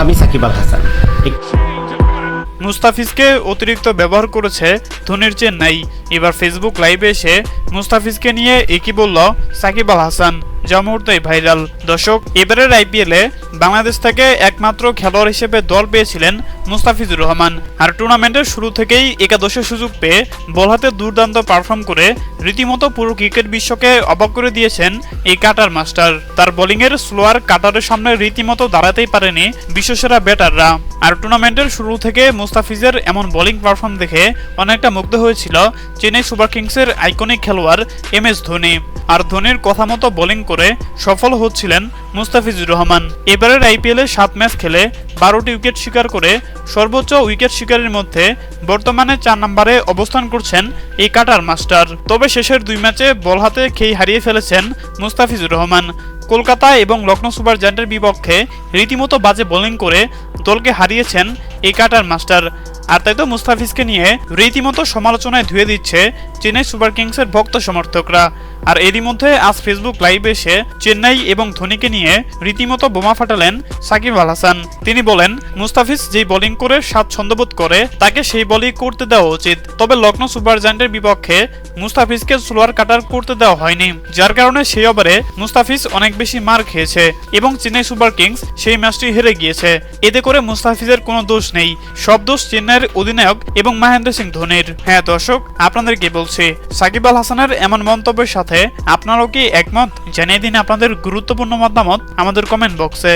আমি সাকিব আল হাসান। মুস্তাফিজকে অতিরিক্ত ব্যবহার করেছে ধোনির চেন্নাই। এবার ফেসবুক লাইভে এসে মুস্তাফিজকে নিয়ে একই বলল সাকিব আল হাসান। যা ভাইরাল। দর্শক, এবারের আইপিএলে বাংলাদেশ থেকে একমাত্র খেলোয়াড় হিসেবে দল পেয়েছিলেন মুস্তাফিজুর রহমান। আর টুর্নামেন্টের শুরু থেকেই একাদশের সুযোগ পেয়ে বল হাতে দুর্দান্ত পারফর্ম করে রীতিমতো পুরো ক্রিকেট বিশ্বকে অবাক করে দিয়েছেন এই কাটার মাস্টার। তার বোলিংয়ের স্লোয়ার কাটারের সামনে রীতিমতো দাঁড়াতেই পারেনি বিশ্বসেরা ব্যাটাররা। আর টুর্নামেন্টের শুরু থেকে মুস্তাফিজের এমন বোলিং পারফর্ম দেখে অনেকটা মুগ্ধ হয়েছিল চেন্নাই সুপার কিংসের আইকনিক খেলোয়াড় এম এস ধোনি। আর ধোনির কথা মতো বোলিং করে সফল হচ্ছিলেন মুস্তাফিজুর রহমান। এবারের আইপিএলে সাত ম্যাচ খেলে বারোটি উইকেট শিকার করে সর্বোচ্চ উইকেট শিকারের মধ্যে বর্তমানে চার নম্বরে অবস্থান করছেন এই কাটার মাস্টার। তবে শেষের দুই ম্যাচে বল হাতে খেই হারিয়ে ফেলেছেন মুস্তাফিজুর রহমান। কলকাতা এবং লখনৌ সুপার জায়ান্টের বিপক্ষে রীতিমতো বাজে বোলিং করে দলকে হারিয়েছেন এই কাটার মাস্টার। আর তাই তো মুস্তাফিজকে নিয়ে রীতিমতো সমালোচনায় ধুয়ে দিচ্ছে চেন্নাই সুপার কিংসের ভক্ত সমর্থকরা। আর এরই মধ্যে আজ ফেসবুক লাইভে এসে চেন্নাই এবং ধোনিকে নিয়ে রীতিমতো বোমা ফাটালেন সাকিব আল হাসান। তিনি বলেন, মুস্তাফিজ যেই বোলিং করে স্বাচ্ছন্দ্যবোধ করে, তাকে সেই বলই করতে দেওয়া উচিত। তবে লখনৌ সুপার জায়ান্টের বিপক্ষে মুস্তাফিজকে স্লোয়ার কাটার করতে দেওয়া হয়নি। যার কারণে সেই ওভারে মুস্তাফিজ অনেক বেশি মার খেয়েছে এবং চেন্নাই সুপার কিংস সেই ম্যাচটি হেরে গিয়েছে। এতে করে মুস্তাফিজের কোনো দোষ নেই। সব দোষ চেন্নাইয়ের অধিনায়ক এবং মহেন্দ্র সিং ধোনির। হ্যাঁ দর্শক, আপনাদের কি বলছি? সাকিব আল হাসানের এমন মন্তব্যের সাথে আপনারাও কি একমত? জানিয়ে দিন আপনাদের গুরুত্বপূর্ণ মতামত আমাদের কমেন্ট বক্সে